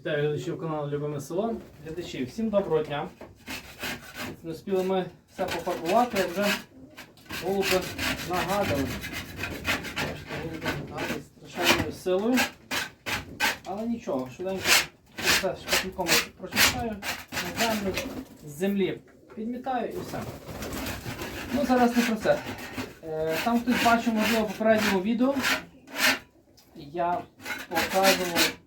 Вітаю глядачів каналу Любиме село. Глядачі, всім доброго дня. Не встигли ми все пофарбувати, а вже голуби нагадали. Голуби нагадали страшенною силою. Але нічого, швиденько все шпатлюком прочищаю на землю, з землі підмітаю і все. Ну зараз не про це. Е, Там хтось бачив, можливо, в попередньому відео. Я показував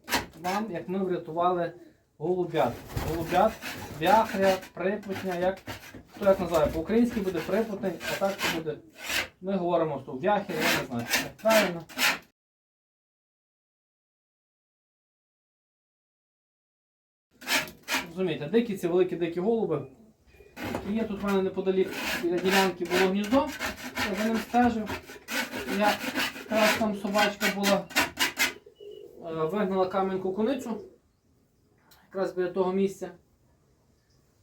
вам, як ми врятували голубят. Голубят, вяхря, припутня, як хто як називає, по-українськи буде припутень, а так це буде. Ми говоримо, що вяхер, я не знаю, як правильно. Розумієте, дикі ці великі дикі голуби. І є тут в мене неподалік біля ділянки було гніздо, я за ним стежив. Я якраз там собачка була, вигнала каменьку куницю, якраз біля того місця.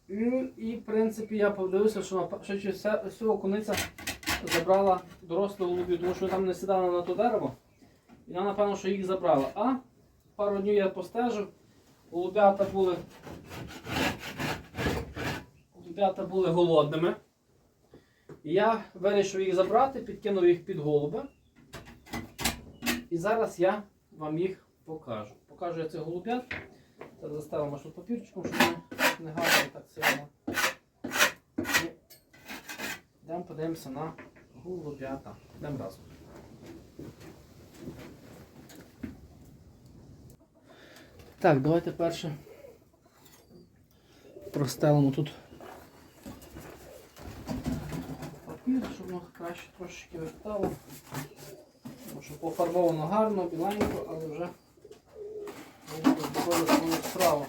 І, і в принципі я подивився, що що всього куниця забрала дорослу голубів, тому що там не сідала на то дерево. І вона, напевно, що їх забрала. А пару днів я постежив, голубята були. Голубята були голодними. І я вирішив їх забрати, підкинув їх під голуби. І зараз я вам їх покажу. Покажу я цих голубят. Це заставимо тут папірчиком, щоб не гадали так сильно. І йдемо подивимося на голубята. Йдемо разом. Так, давайте перше простелимо тут папір, щоб воно краще трошечки вертало. Тому що пофарбовано гарно, біленько, але вже справу.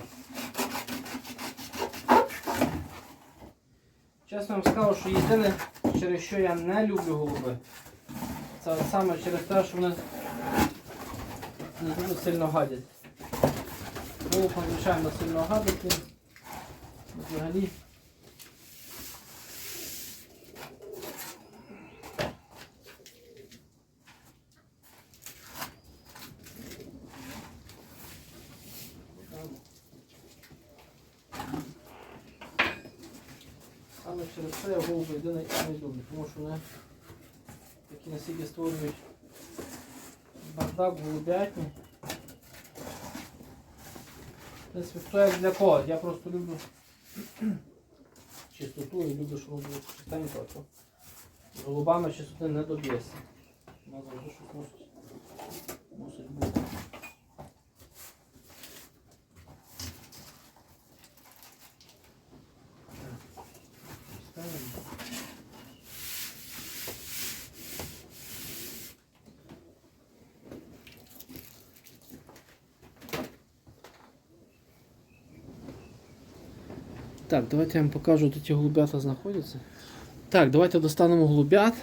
Чесно вам скажу, що єдине, через що я не люблю голуби, це саме через те, що вони не дуже сильно гадять. Голуб, звичайно, сильно гадить. Взагалі. Саме через це я голуби єдине не люблю, тому що вони такі настільки створюють бардак голубятні. В принципі, хто як для кого. Я просто люблю чистоту і люблю, щоб воно було чистенько, а то голубами чистоти не доб'єшся. Завжди щось Так, давайте я вам покажу, де ті голубята знаходяться. Так, давайте достанемо голубят.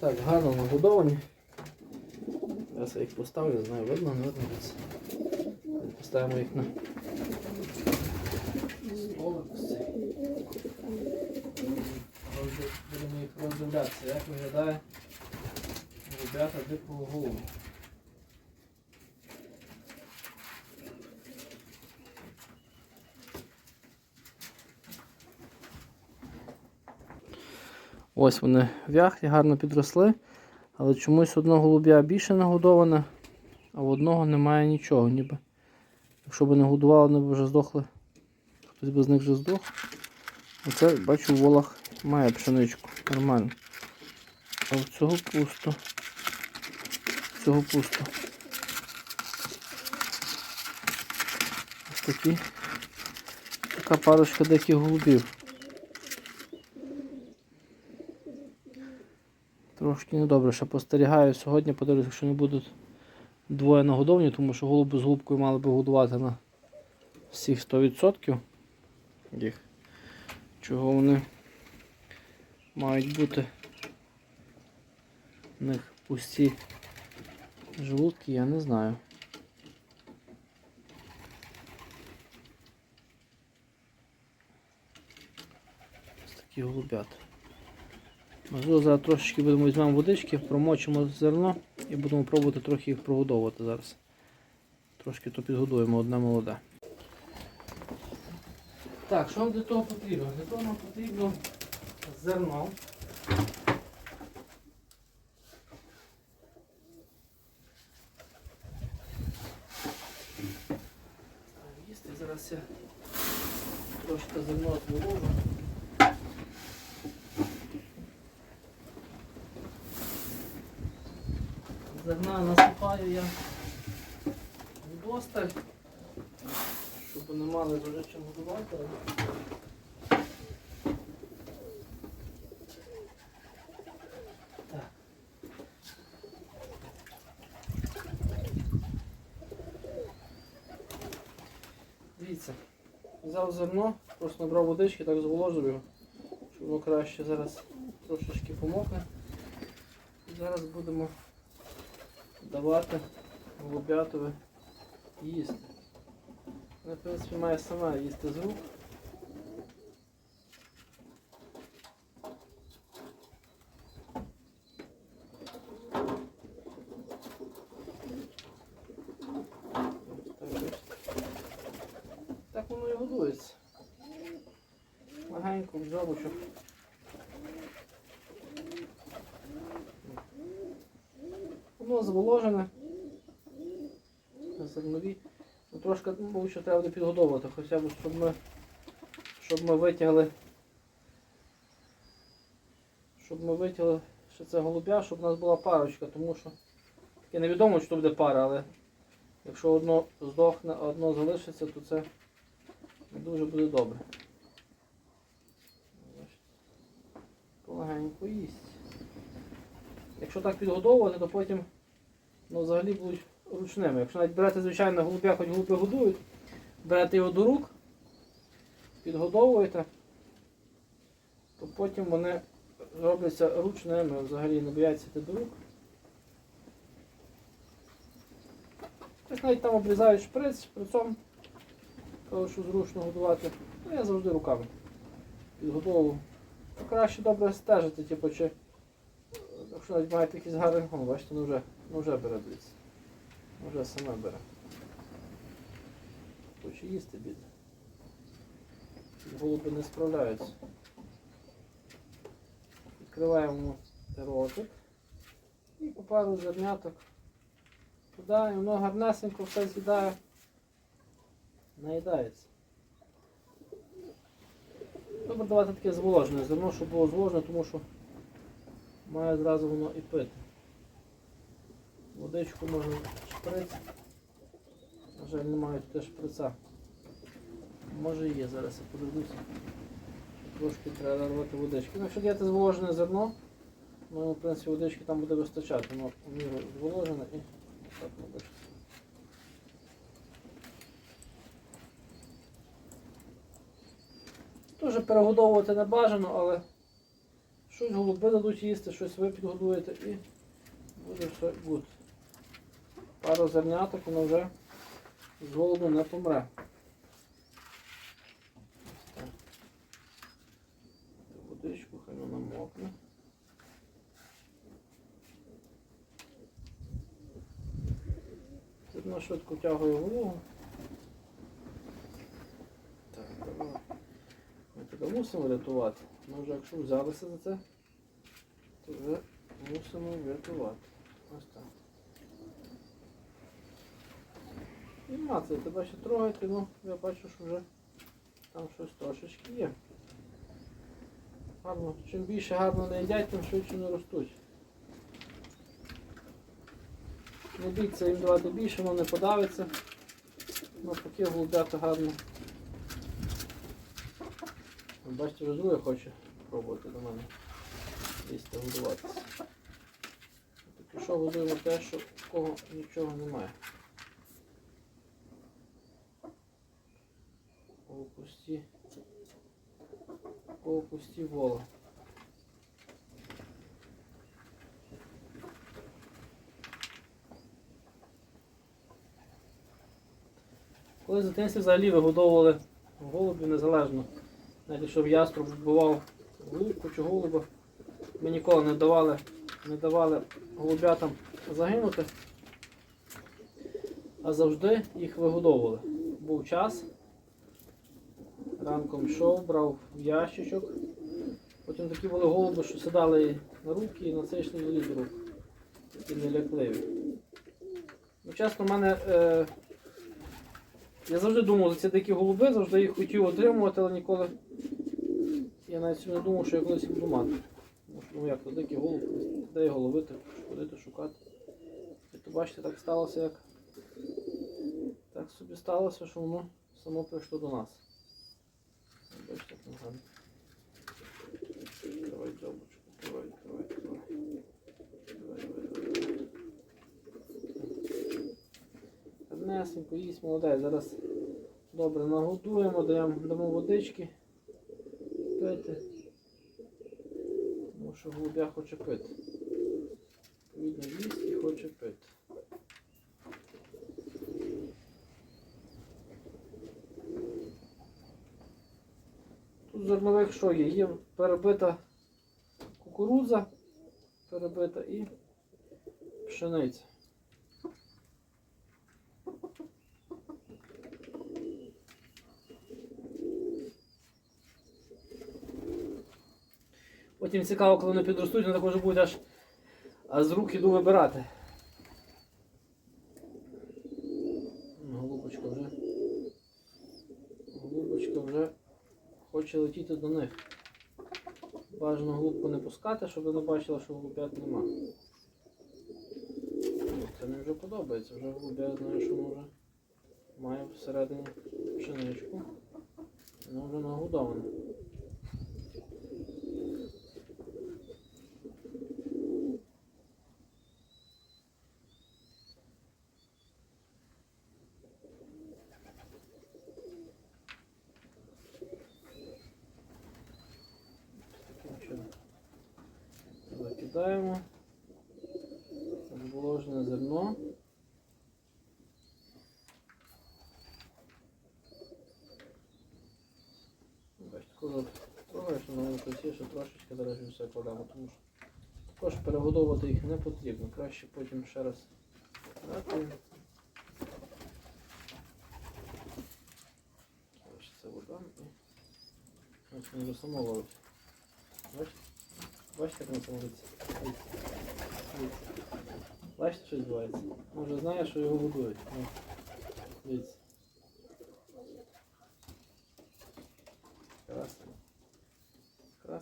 Так, гарно нагодовані. Зараз я їх поставлю, не знаю, видно, не видно. Поставимо їх на столик. Будемо їх роздивлятися, як виглядає ребята дикого голубу. Ось вони в яхті гарно підросли. Але чомусь одного голубя більше нагодоване, а в одного немає нічого. ніби. Якщо б не годували, вони б вже здохли. Хтось би з них вже здох. Оце, бачу, волах має пшеничку. Нормально. А в цього пусто. В цього пусто. Ось такі. Така парочка диких голубів. Трошки недобре, що спостерігаю сьогодні, подивлюся, якщо не будуть двоє нагодовані, тому що голуби з голубкою мали би годувати на всіх 100% їх. Чого вони мають бути У них пусті желудки, я не знаю. Ось такі голубята. Можливо, зараз трошечки будемо візьмемо водички, промочимо зерно і будемо пробувати трохи їх прогодовувати зараз. Трошки то підгодуємо одне молоде. Так, що нам для того потрібно? Для того нам потрібно зерно. Ставимо їсти. Зараз я трошки зерно зволожу. Зерна насипаю я вдосталь, щоб вони мали дуже чим годувати. Так. Дивіться, взяв зерно, просто набрав водички, так зволожив його, щоб воно краще зараз трошечки помокне. І зараз будемо давати голубятове їсти. Вона, в принципі, має сама їсти з рук. Так, бачите. Так воно і годується. Легенько в жабочок. Воно зволожене. Зернові. Ну, трошки мабуть, що треба буде підгодовувати, хоча б щоб ми, щоб ми витягли. Щоб ми витягли ще це голубя, щоб у нас була парочка, тому що таке невідомо, що буде пара, але якщо одно здохне, а одно залишиться, то це не дуже буде добре. Полегенько їсть. Якщо так підгодовувати, то потім ну, взагалі будуть ручними. Якщо навіть берете, звичайно, голубя, хоч голуби годують, берете його до рук, підгодовуєте, то потім вони робляться ручними, взагалі не бояться йти до рук. Ось навіть там обрізають шприц, шприцом, кажуть, що зручно годувати. Ну, я завжди руками підгодовував. Краще добре стежити, типу, чи якщо навіть маєте якийсь гарний гон, бачите, ну вже, ну вже бере дивіться. Ну Вже саме бере. Хоче їсти бідне. Голуби не справляються. Відкриваємо ротик і по пару зерняток і воно гарнесенько все з'їдає, наїдається. Добре давати таке зволожене зерно, щоб було зволожене, тому що має зразу воно і пити. Водичку можна шприц. На жаль, немає тут шприца. Може є, зараз я подивлюся. Трошки треба нарвати водички. Ну, якщо діяти зволожене зерно, ну, в принципі, водички там буде вистачати, воно в міру зволожене і так робиш. Теж перегодовувати не бажано, але щось голуби дадуть їсти, щось ви підгодуєте і буде все гуд. Пару зерняток, воно вже з голоду не помре. Водичку, хай вона мокне. Зерно швидко втягує вологу. Так, давай. Ми тебе мусимо рятувати. Ми вже якщо взялися за це, то вже мусимо врятувати. Ось так. І мацає, тебе ще трогати, ну я бачу, що вже там щось трошечки є. Гарно, чим більше гарно не їдять, тим швидше не ростуть. Не біться їм давати більше, воно не подавиться. Навпаки, голубята гарно. Бачите, вже друге хоче пробувати до мене. Десь там годуватися. Поки що годуємо те, що в кого нічого немає. Кого пусті. Кого пусті вола. Колись дитинці взагалі вигодовували голубів незалежно. Навіть якщо яструб вбивав голубку чи голуба, ми ніколи не давали, не давали голубятам загинути, а завжди їх вигодовували. Був час, ранком йшов, брав в ящичок. Потім такі були голуби, що сідали на руки і на це йшли з рук. Такі нелякливі. Ну, чесно, в мене. Е, я завжди думав за ці дикі голуби, завжди їх хотів отримувати, але ніколи. Я навіть не думав, що я колись буду мати. Ну як то дикий голуб, де його ловити, ходити, шукати. І то бачите, так сталося, як. Так собі сталося, що воно само прийшло до нас. Бачите, як гарно. Давай давай, давай. Давай, давай, давай, давай. Гарнесенько, їсть молодець. Зараз добре нагодуємо, даємо, дамо водички пити. Тому що голубя хоче пити. Відповідно, їсть і хоче пити. Тут зернових що є? Є перебита кукурудза, перебита і пшениця. Потім цікаво, коли вони підростуть, вони також будуть аж з рук іду вибирати. Ну, Голубочка вже. Голубочка вже хоче летіти до них. Бажано голубку не пускати, щоб вона бачила, що голубят нема. Ну, Це мені вже подобається, вже голубя знаю, що вже має всередині пшеничку. Воно вже нагодоване. Таким чином. Закидаємо. Зволожене зерно. Бачите, коли трогаєш, воно красивіше трошечки зараз все кладемо, тому що також перегодовувати їх не потрібно. Краще потім ще раз. Ось це вода ось він вже само. Бачите? Бачите, як він самовиться? Бачите, що відбувається? Він вже знає, що його годують. Ну, Дивіться.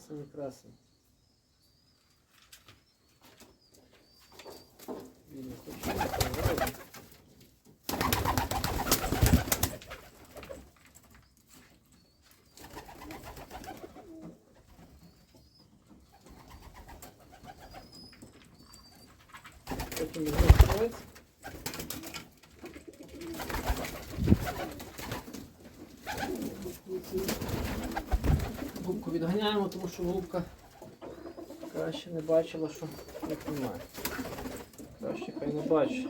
Красень і красень. Він не хоче відповідати. Потім візьмемо Відганяємо, тому що голубка краще не бачила, що їх немає. Краще хай не бачить.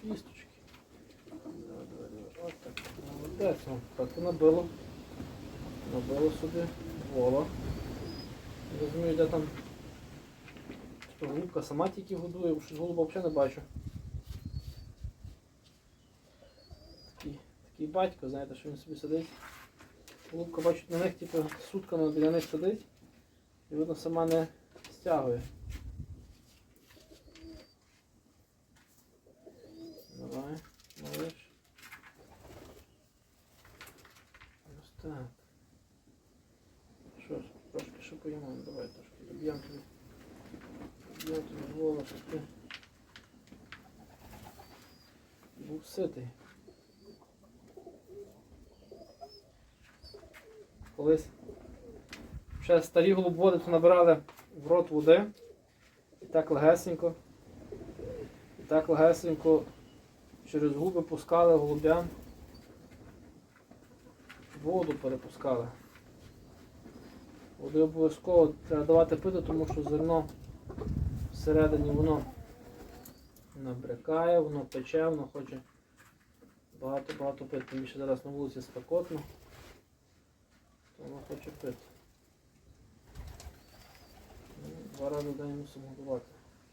Шісточки. Давай, давай. От так. Молодець. Так і набило. Набило собі вола. Розумію, де там що голубка сама тільки годує, бо голуба взагалі не бачу. Батько, знаєте, що він собі сидить. Голубка бачить на них, типу, сутками біля них сидить і видно сама не стягує. Давай, малиш. Ось так. Що ж, трошки ще поїмо, давай трошки доб'ємо тобі. Доб'ємо тобі голову, був ситий. Колись ще старі голубоди то набирали в рот води і так легесенько. І так легесенько через губи пускали голубям. Воду перепускали. Води обов'язково треба давати пити, тому що зерно всередині воно набрякає, воно пече, воно хоче багато-багато пити. Тим більше зараз на вулиці спекотно, воно. Ну, Два рази в день мусимо годувати,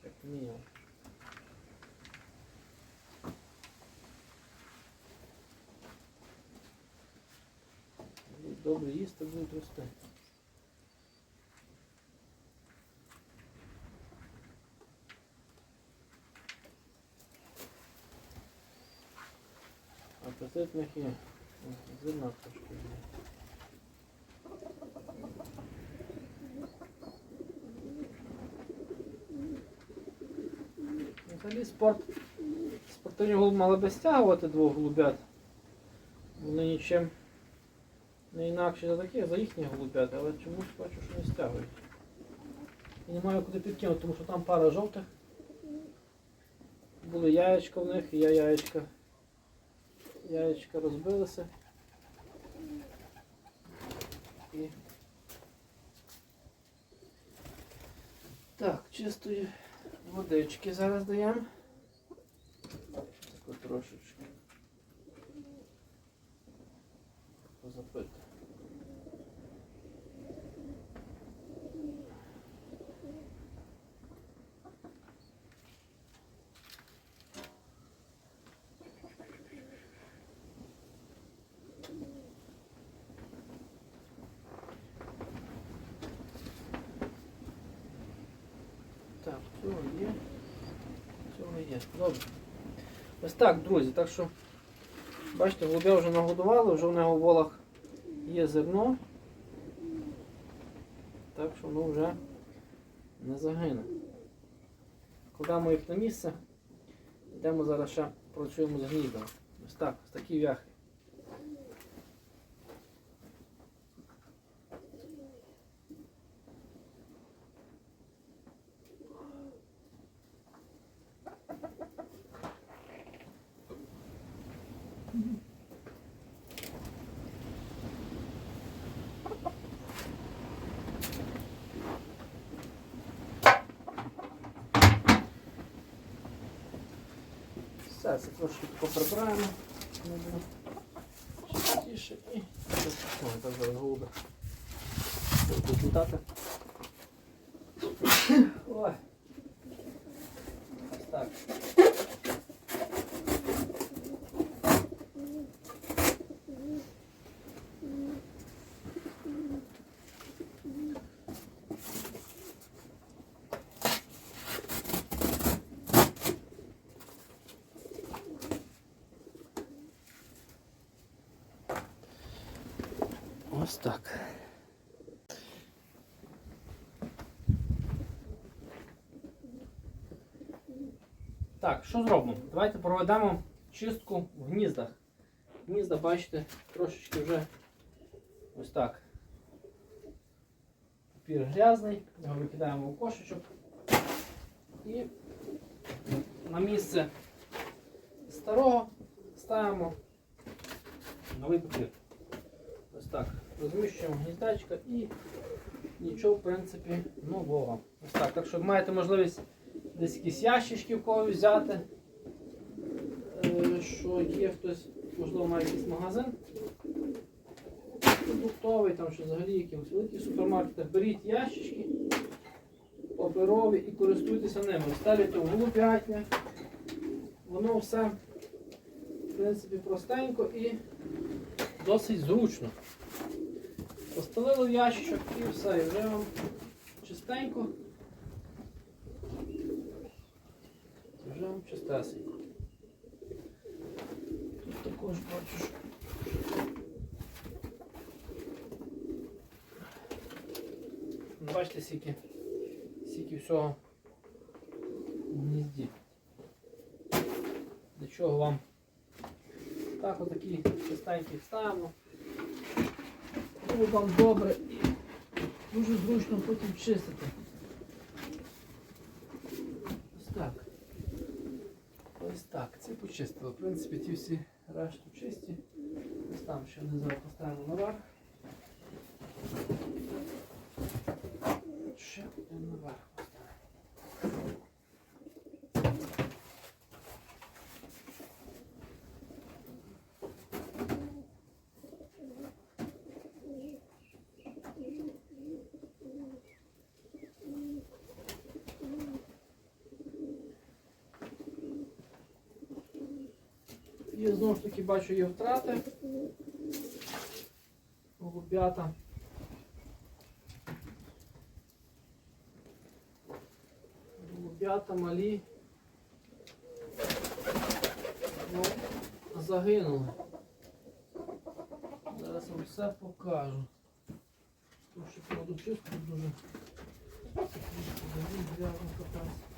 як мінімум. Добре їсти, будуть рости. Апетит них є. Зерна трошки. Взагалі спорт. Спортивні голуби мали би стягувати двох голубят. Вони нічим не інакше за такі, за їхні голубят, але чомусь бачу, що не стягують. І немає куди підкинути, тому що там пара жовтих. Були яєчка в них, і я яєчка. Яєчка розбилися. І... Так, чистої водички зараз даємо. Таку трошечки. Позапити. Так, цього є. Цього є. Добре. Ось так, друзі. Так що, бачите, голубя вже нагодували, вже в нього в волах є зерно. Так що воно вже не загине. Кладемо їх на місце. Йдемо зараз ще працюємо з гніздом. Ось так, ось такі вяхи. Все, це трошки поприбираємо. Не буде і так зараз голуби. Будуть літати. так. Так, що зробимо? Давайте проведемо чистку в гніздах. Гнізда, бачите, трошечки вже ось так. Папір грязний, його викидаємо у кошечок і на місце старого ставимо новий папір. Ось так. Розміщуємо гніздечко і нічого, в принципі, нового. Ось так. Так що маєте можливість десь якісь ящички в когось взяти. е, Що є хтось, можливо, має якийсь магазин продуктовий, там що взагалі якимось великих супермаркетах. Беріть ящички паперові і користуйтеся ними. Ставите в голубятня. Воно все, в принципі, простенько і досить зручно. Постелили в ящичок і все, і вже вам чистенько. Вже вам чистесенько. Тут також Ну, Бачите, скільки, скільки всього в гнізді. Для чого вам так отакі чистенькі ставимо. Було вам добре дуже зручно потім чистити. Ось так. Ось так. Це почистило. В принципі, ті всі решту чисті. Ось там ще внизу поставимо наверх. Ще один наверх поставимо. І знову ж таки бачу є втрати. Голуб'ята. Голуб'ята малі. Ну, загинули. Зараз вам все покажу. Тому що кладу чистку дуже. Взагалі грязно капець.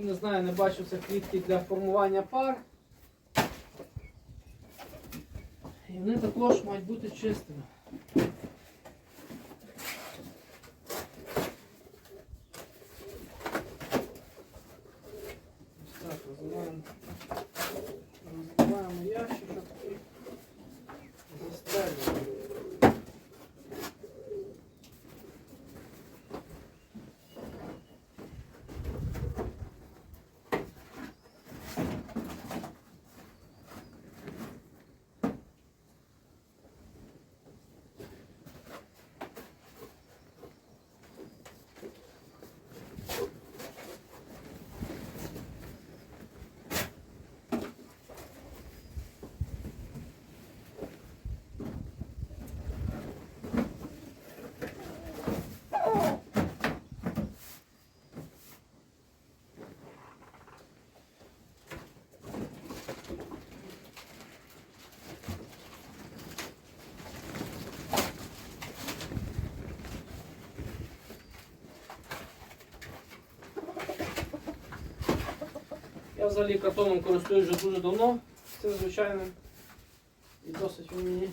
Хто не знає, не бачив, це клітки для формування пар. І вони також мають бути чистими. взагалі картоном користуюсь вже дуже давно, цим звичайним. І досить він мені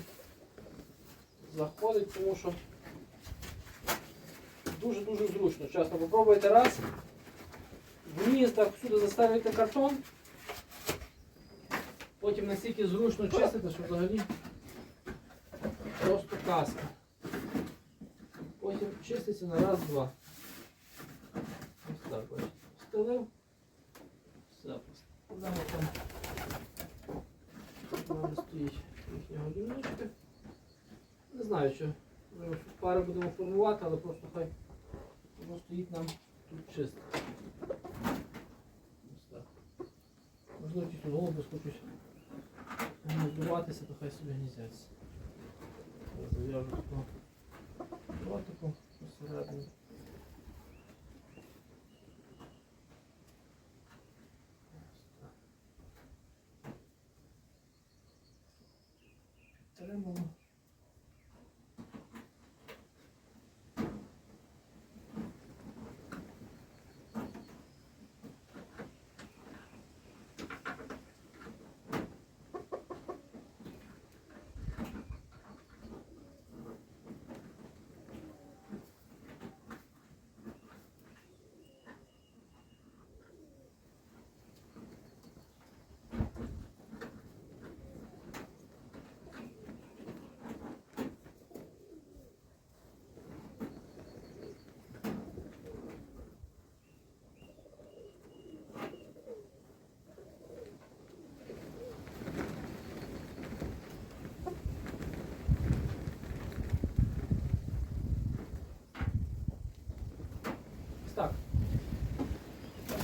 заходить, тому що дуже-дуже зручно. Чесно, попробуйте раз. В містах всюди заставити картон. Потім настільки зручно чистити, що взагалі просто казка. Потім чиститься на раз-два. Ось так бачите. Встелив. Поставимо там. Стоїть їхня годинничка. Не знаю, що пари будемо формувати, але просто хай воно стоїть нам тут чисто. Ось так. Можливо, ті тут голуби хочуть гніздуватися, то хай собі гніздяться. Зав'яжу такого дротику посередині.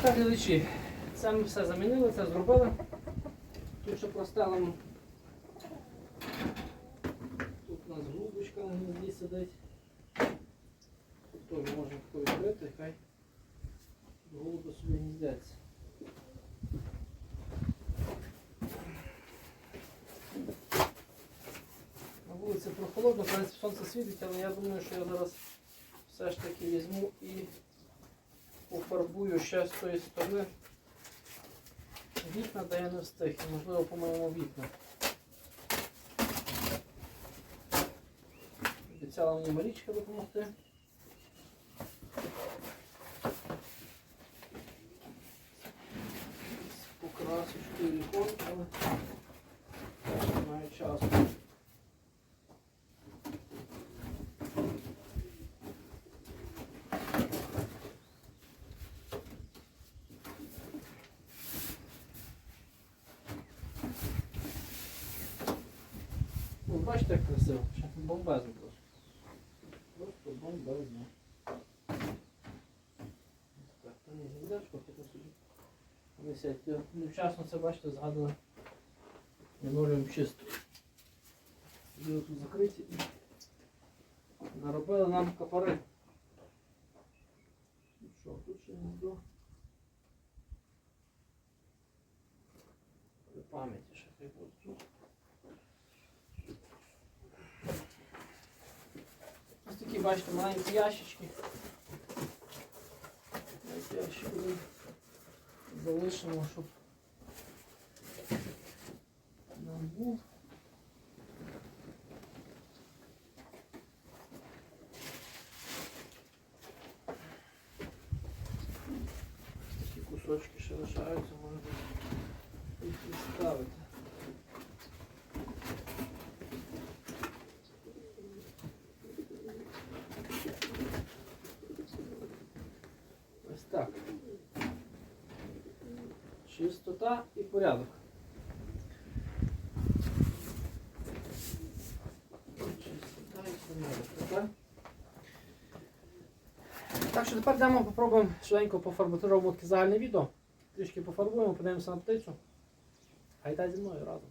так, глядачі. Це ми все замінили, це зробили. Тут ще простелимо. Тут у нас голубочка на гнізді сидить. Тут теж можна тако відкрити, хай голуби собі гніздяться. На вулиці прохолодно, в принципі, сонце світить, але я думаю, що я зараз все ж таки візьму і Пофарбую ще з тої сторони вікна, де я не встиг, і можливо по моєму вікна. Обіцяла мені Марічка допомогти. З Покрасочкою вікон, але теж часу. Бачите, як красиво. Бомбезно просто. Просто бомбезно. Так, то не гніздечко, хоча собі. Невчасно це бачите, згадано. Минулюємо чисто. Його тут закриті. Наробили нам капари. Ну що, тут ще гніздо. При пам'яті ще хай буде. бачите, маленькі ящички. Маленькі ящики залишимо, щоб нам був. Такі кусочки ще лишаються, можна їх відставити. Ось Чистота і порядок. Так? Що тепер йдемо, попробуємо швиденько пофарбувати загальне відео. Трішки пофарбуємо, подивимося на птицю. Гайда зі мною разом.